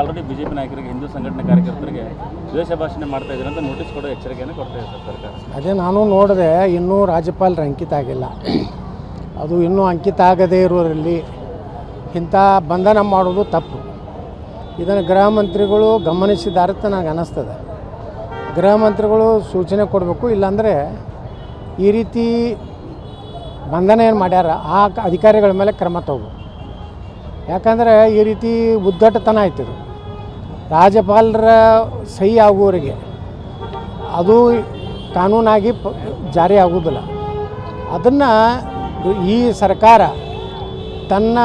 Already BJP ನಾಯಕರಿಗೆ, ಹಿಂದೂ ಸಂಘಟನೆ ಕಾರ್ಯಕರ್ತರಿಗೆ ದ್ವೇಷ ಭಾಷಣೆ ಮಾಡ್ತಾ ಇದ್ದಾರೆ ಅಂತ ನೋಟಿಸ್ ಕೊಡೋ ಎಚ್ಚರಿಕೆಯನ್ನು ಕೊಡ್ತಾ ಇದ್ದಾರೆ ಸರ್ ಸರ್ಕಾರ. ಅದೇ ನಾನು ನೋಡಿದೆ, ಇನ್ನೂ ರಾಜ್ಯಪಾಲರ ಅಂಕಿತ ಆಗಿಲ್ಲ. ಅದು ಇನ್ನೂ ಅಂಕಿತ ಆಗದೇ ಇರೋರಲ್ಲಿ ಇಂಥ ಬಂಧನ ಮಾಡೋದು ತಪ್ಪು. ಇದನ್ನು ಗೃಹ ಮಂತ್ರಿಗಳು ಗಮನಿಸಿದ್ದಾರೆ ಅಂತ ನನಗೆ ಅನ್ನಿಸ್ತದೆ. ಗೃಹ ಮಂತ್ರಿಗಳು ಸೂಚನೆ ಕೊಡಬೇಕು, ಇಲ್ಲಾಂದರೆ ಈ ರೀತಿ ಬಂಧನ ಏನು ಮಾಡ್ಯಾರ, ಆ ಅಧಿಕಾರಿಗಳ ಮೇಲೆ ಕ್ರಮ ತಗೋಬೇಕು ಯಾಕಂದರೆ ಈ ರೀತಿ ಉದ್ದಟತನ ಆಯ್ತದು ರಾಜ್ಯಪಾಲರ ಸಹಿ ಆಗುವವರಿಗೆ ಅದು ಕಾನೂನಾಗಿ ಪ ಜಾರಿ ಆಗುವುದಿಲ್ಲ. ಅದನ್ನು ಈ ಸರ್ಕಾರ ತನ್ನ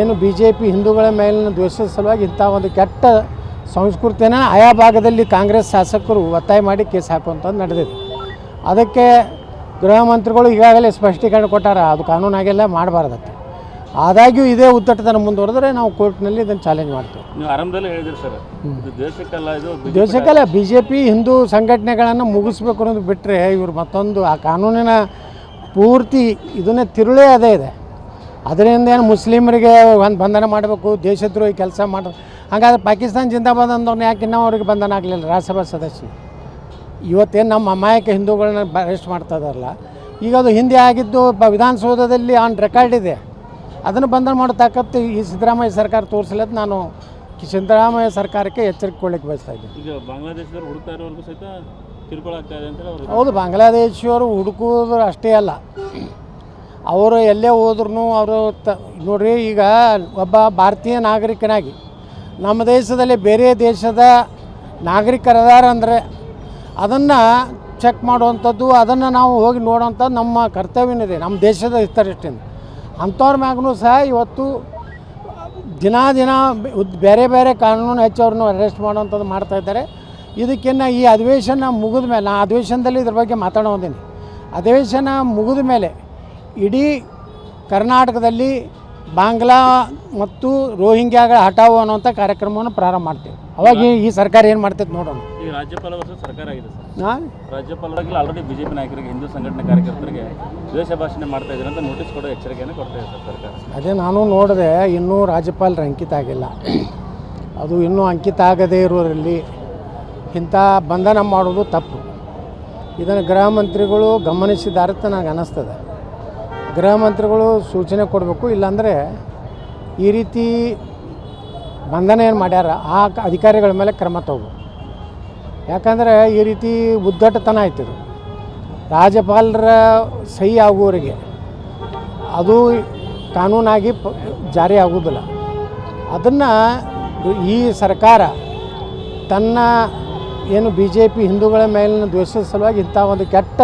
ಏನು ಬಿ ಜೆ ಪಿ ಹಿಂದೂಗಳ ಮೇಲಿನ ದ್ವೇಷದ ಸಲುವಾಗಿ ಇಂಥ ಒಂದು ಕೆಟ್ಟ ಸಂಸ್ಕೃತಿಯನ್ನು ಆಯಾ ಭಾಗದಲ್ಲಿ ಕಾಂಗ್ರೆಸ್ ಶಾಸಕರು ಒತ್ತಾಯ ಮಾಡಿ ಕೇಸ್ ಹಾಕುವಂಥದ್ದು ನಡೆದಿದೆ. ಅದಕ್ಕೆ ಗೃಹ ಮಂತ್ರಿಗಳು ಈಗಾಗಲೇ ಸ್ಪಷ್ಟೀಕರಣ ಕೊಟ್ಟಾರ, ಅದು ಕಾನೂನಾಗೆಲ್ಲ ಮಾಡಬಾರ್ದತ್ತೆ ಆದಾಗ್ಯೂ ಇದೇ ಉದ್ದಟತನ ಮುಂದುವರೆದ್ರೆ ನಾವು ಕೋರ್ಟ್ನಲ್ಲಿ ಇದನ್ನು ಚಾಲೆಂಜ್ ಮಾಡ್ತೇವೆ. ನೀವು ಆರಂಭದಲ್ಲೇ ಹೇಳಿದ್ರಿ ಸರ್ ಇದು ದೇಶಕ್ಕಲ್ಲ ಇದು ದೇಶಕ್ಕಲ್ಲ ಬಿ ಜೆ ಪಿ ಹಿಂದೂ ಸಂಘಟನೆಗಳನ್ನು ಮುಗಿಸ್ಬೇಕು ಅನ್ನೋದು ಬಿಟ್ಟರೆ ಇವರು ಮತ್ತೊಂದು ಆ ಕಾನೂನಿನ ಪೂರ್ತಿ ಇದನ್ನೇ ತಿರುಳೇ ಅದೇ ಇದೆ. ಅದರಿಂದ ಏನು ಮುಸ್ಲಿಮರಿಗೆ ಒಂದು ಬಂಧನ ಮಾಡಬೇಕು ದೇಶದ್ರೋಹಿ ಕೆಲಸ ಮಾಡ ಹಾಗಾದ್ರೆ ಪಾಕಿಸ್ತಾನ ಜಿಂದಾಬಾದ್ ಅಂದವ್ರನ್ನ ಯಾಕೆ ಇನ್ನೂ ಅವ್ರಿಗೆ ಬಂಧನ ಆಗಲಿಲ್ಲ ರಾಜ್ಯಸಭಾ ಸದಸ್ಯ ಇವತ್ತೇನು ನಮ್ಮ ಅಮಾಯಕ ಹಿಂದೂಗಳನ್ನ ಅರೆಸ್ಟ್ ಮಾಡ್ತಾ ಇದಾರಲ್ಲ ಈಗ ಅದು ಹಿಂದೆ ಆಗಿದ್ದು ವಿಧಾನಸೌಧದಲ್ಲಿ ಆನ್ ರೆಕಾರ್ಡ್ ಇದೆ. ಅದನ್ನು ಬಂಧನ ಮಾಡೋ ತಾಕತ್ತು ಈ ಸಿದ್ದರಾಮಯ್ಯ ಸರ್ಕಾರ ತೋರಿಸಲ್ಲ ಅಂತ ನಾನು ಸಿದ್ದರಾಮಯ್ಯ ಸರ್ಕಾರಕ್ಕೆ ಎಚ್ಚರಿಕೆ ಕೊಡ್ಲಿಕ್ಕೆ ಬಯಸ್ತಾ ಇದ್ದೀನಿ. ಈಗ ಬಾಂಗ್ಲಾದೇಶದವ್ರು ಹುಡುಕ್ತಾ ಇರೋರ್ಗೂ ಸಹಿತ ಕಿರುಕುಳ ಆಗ್ತಾ ಇದೆ ಅಂತ ಹೌದು ಬಾಂಗ್ಲಾದೇಶಿಯವರು ಹುಡುಕುವುದು ಅಷ್ಟೇ ಅಲ್ಲ. ಅವರು ಎಲ್ಲೇ ಹೋದ್ರೂ ಅವರು ತ ನೋಡ್ರಿ ಈಗ ಒಬ್ಬ ಭಾರತೀಯ ನಾಗರಿಕನಾಗಿ ನಮ್ಮ ದೇಶದಲ್ಲಿ ಬೇರೆ ದೇಶದ ನಾಗರಿಕರದಾರ ಅಂದರೆ ಅದನ್ನು ಚೆಕ್ ಮಾಡುವಂಥದ್ದು ಅದನ್ನು ನಾವು ಹೋಗಿ ನೋಡೋವಂಥದ್ದು ನಮ್ಮ ಕರ್ತವ್ಯನಿದೆ ನಮ್ಮ ದೇಶದ ಹಿತದೃಷ್ಟಿಯಿಂದ. ಅಂಥವ್ರ ಮ್ಯಾಗೂ ಸಹ ಇವತ್ತು ದಿನ ದಿನ ಬೇರೆ ಬೇರೆ ಕಾನೂನು ಹೆಚ್ಚವ್ರನ್ನ ಅರೆಸ್ಟ್ ಮಾಡುವಂಥದ್ದು ಮಾಡ್ತಾ ಇದ್ದಾರೆ. ಇದಕ್ಕಿನ್ನ ಈ ಅಧಿವೇಶನ ಮುಗಿದ ಮೇಲೆ ನಾನು ಅಧಿವೇಶನದಲ್ಲಿ ಇದ್ರ ಬಗ್ಗೆ ಮಾತಾಡೋದಿನಿ ಅಧಿವೇಶನ ಮುಗಿದ ಮೇಲೆ ಇಡೀ ಕರ್ನಾಟಕದಲ್ಲಿ ಬಾಂಗ್ಲಾ ಮತ್ತು ರೋಹಿಂಗ್ಯಾಗಳ ಹಟಾವು ಅನ್ನುವಂಥ ಕಾರ್ಯಕ್ರಮವನ್ನು ಪ್ರಾರಂಭ ಮಾಡ್ತೀವಿ. ಅವಾಗ ಈ- ಸರ್ಕಾರ ಏನು ಮಾಡ್ತೈತೆ ನೋಡೋಣ. ಈಗ ರಾಜ್ಯಪಾಲ ವರ್ಷ ಸರ್ಕಾರ ಆಗಿದೆ ಸರ್. ಹಾಂ? ರಾಜ್ಯಪಾಲರಾಗಿ ಆಲ್ರೆಡಿ ಬಿಜೆಪಿ ನಾಯಕರಿಗೆ ಹಿಂದೂ ಸಂಘಟನೆ ಕಾರ್ಯಕರ್ತರಿಗೆ ದ್ವೇಷ ಭಾಷಣೆ ಮಾಡ್ತಾ ಇದ್ದಾರೆ ಅಂತ ನೋಟಿಸ್ ಕೊಡೋ ಎಚ್ಚರಿಕೆಯನ್ನು ಕೊಡ್ತಾ ಇದೆ ಸರ್ ಸರ್ಕಾರ. ಅದೇ ನಾನು ನೋಡಿದೆ ಇನ್ನೂ ರಾಜ್ಯಪಾಲರ ಅಂಕಿತ ಆಗಿಲ್ಲ. ಅದು ಇನ್ನೂ ಅಂಕಿತ ಆಗದೇ ಇರೋರಲ್ಲಿ ಇಂಥ ಬಂಧನ ಮಾಡೋದು ತಪ್ಪು. ಇದನ್ನು ಗೃಹ ಮಂತ್ರಿಗಳು ಗಮನಿಸಿದ್ದಾರೆ ಅಂತ ನನಗೆ ಅನ್ನಿಸ್ತದೆ ಗೃಹ ಮಂತ್ರಿಗಳು ಸೂಚನೆ ಕೊಡಬೇಕು ಇಲ್ಲಾಂದರೆ ಈ ರೀತಿ ಬಂಧನ ಏನು ಮಾಡ್ಯಾರ, ಆ ಅಧಿಕಾರಿಗಳ ಮೇಲೆ ಕ್ರಮ ತಗೋ. ಯಾಕಂದರೆ ಈ ರೀತಿ ಉದ್ದಟತನ ಆಯ್ತಿದು ರಾಜ್ಯಪಾಲರ ಸಹಿ ಆಗುವವರಿಗೆ ಅದು ಕಾನೂನಾಗಿ ಪ ಜಾರಿ ಆಗುವುದಿಲ್ಲ. ಅದನ್ನು ಈ ಸರ್ಕಾರ ತನ್ನ ಏನು ಬಿ ಜೆ ಪಿ ಹಿಂದೂಗಳ ಮೇಲಿನ ದ್ವೇಷದ ಸಲುವಾಗಿ ಇಂಥ ಒಂದು ಕೆಟ್ಟ